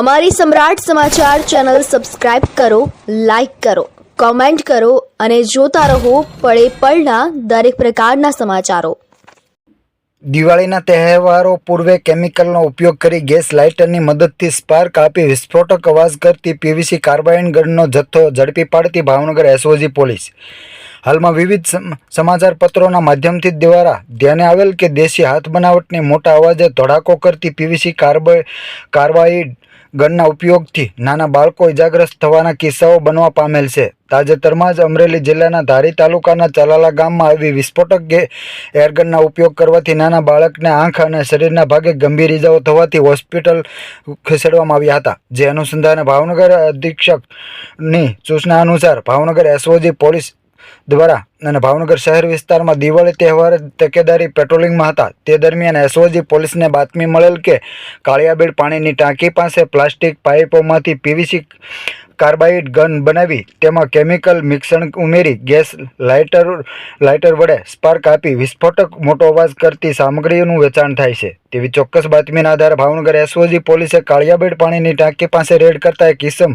અમારી Samrat Samachar channel subscribe કરો, like કરો, કોમેન્ટ કરો અને જોતા રહો પળે પળના દરેક પ્રકારના સમાચારો. દિવાળીના તહેવારો પૂર્વે કેમિકલનો ઉપયોગ કરી ગેસ લાઇટરની મદદથી સ્પાર્ક આપી વિસ્ફોટક અવાજ કરતી પીવીસી કાર્બાઇન ગનનો જથ્થો ઝડપી પાડતી ભાવનગર એસઓજી પોલીસ. હાલમાં વિવિધ સમ- સમાચાર પત્રોના માધ્યમથી દ્વારા ધ્યાને આવેલ કે દેશી હાથ બનાવટની મોટા અવાજે ધડાકો કરતી પીવીસી કાર્બ, કાર્બાઇડ ગનના ઉપયોગથી નાના બાળકો ઇજાગ્રસ્ત થવાના કિસ્સાઓ બનવા પામેલ છે. તાજેતરમાં જ અમરેલી જિલ્લાના ધારી તાલુકાના ચલાલા ગામમાં આવી વિસ્ફોટક એરગનના ઉપયોગ કરવાથી નાના બાળકને આંખ અને શરીરના ભાગે ગંભીર ઇજાઓ થવાથી હોસ્પિટલ ખસેડવામાં આવ્યા હતા. જે અનુસંધાને ભાવનગર અધિક્ષકની સૂચના અનુસાર ભાવનગર એસઓજી પોલીસ દ્વારા અને ભાવનગર શહેર વિસ્તારમાં દિવાળી તહેવાર તકેદારી પેટ્રોલિંગમાં હતા. તે દરમિયાન એસઓજી પોલીસને બાતમી મળેલ કે કાળિયાબેડ પાણીની ટાંકી પાસે પ્લાસ્ટિક પાઇપોમાંથી પીવીસી કાર્બાઇડ ગન બનાવી તેમાં કેમિકલ મિશ્રણ ઉમેરી ગેસ લાઇટર લાઇટર વડે સ્પાર્ક આપી વિસ્ફોટક મોટો અવાજ કરતી સામગ્રીનું વેચાણ થાય છે. તેવી ચોક્કસ બાતમીના આધારે ભાવનગર એસઓજી પોલીસે કાળિયાબેડ પાણીની ટાંકી પાસે રેડ કરતા એક કિસમ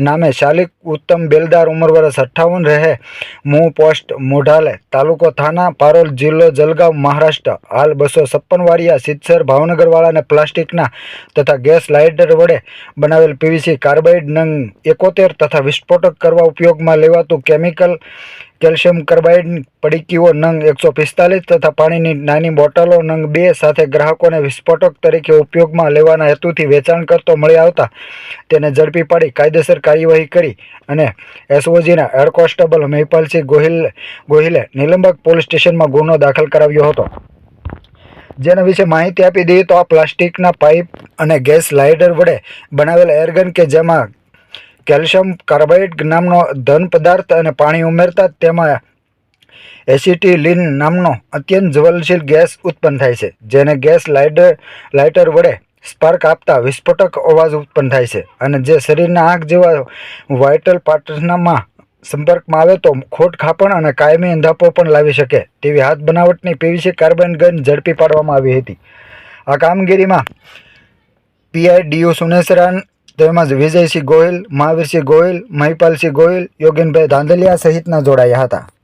નામે શાલિક ઉત્તમ બેલદાર ઉંમર વર્ષ અઠ્ઠાવન રહે. મૂ પોસ્ટ મોઢાલે તાલુકો થાના, પારોલ જિલ્લો, જલગાંવ, મહારાષ્ટ્ર. હાલ બસો છપ્પન વારિયા સિત્સર ભાવનગરવાળાને પ્લાસ્ટિકના તથા ગેસ લાઇટર વડે બનાવેલ પીવીસી કાર્બાઇડ નંગ એકોતેર તથા વિસ્ફોટક કરવા ઉપયોગમાં લેવાતું કેમિકલ કેલ્શિયમ કાર્બાઇડ પડીકીઓ નંગ એકસો પિસ્તાલીસ તથા પાણીની નાની બોટલો નંગ બે સાથે ગ્રાહકોને વિસ્ફોટક તરીકે ઉપયોગમાં લેવાના હેતુથી વેચાણ કરતો મળી આવતા તેને ઝડપી પાડી કાયદેસર કાર્યવાહી કરી અને એસઓજીના હેડ કોન્સ્ટેબલ મહિપાલસિંહ ગોહિલ ગોહિલે નિલંબક પોલીસ સ્ટેશનમાં ગુનો દાખલ કરાવ્યો હતો. જેના વિશે માહિતી આપી દઈએ તો આ પ્લાસ્ટિકના પાઇપ અને ગેસ લાઇટર વડે બનાવેલ એરગન કે જેમાં કેલ્શિયમ કાર્બાઇડ નામનો ધન પદાર્થ અને પાણી ઉમેરતા તેમાં એસિટીલિન નામનો અત્યંત જ્વલનશીલ ગેસ ઉત્પન્ન થાય છે, જેને ગેસ લાઇટર લાઇટર વડે સ્પાર્ક આપતા વિસ્ફોટક અવાજ ઉત્પન્ન થાય છે અને જે શરીરના આંખ જેવા વાઇટલ પાર્ટનામાં સંપર્કમાં આવે તો ખોટ ખાપણ અને કાયમી અંધાપો પણ લાવી શકે, તેવી હાથ બનાવટની પીવીસી કાર્બન ગન ઝડપી પાડવામાં આવી હતી. આ કામગીરીમાં પીઆઈ ડીયુ સુનેસરાન તેમજ વિજયસિંહ ગોહિલ મહાવીરસિંહ ગોહિલ મહિપાલસિંહ ગોહિલ યોગેનભાઈ ધાંધલિયા સહિતના જોડાયા હતા.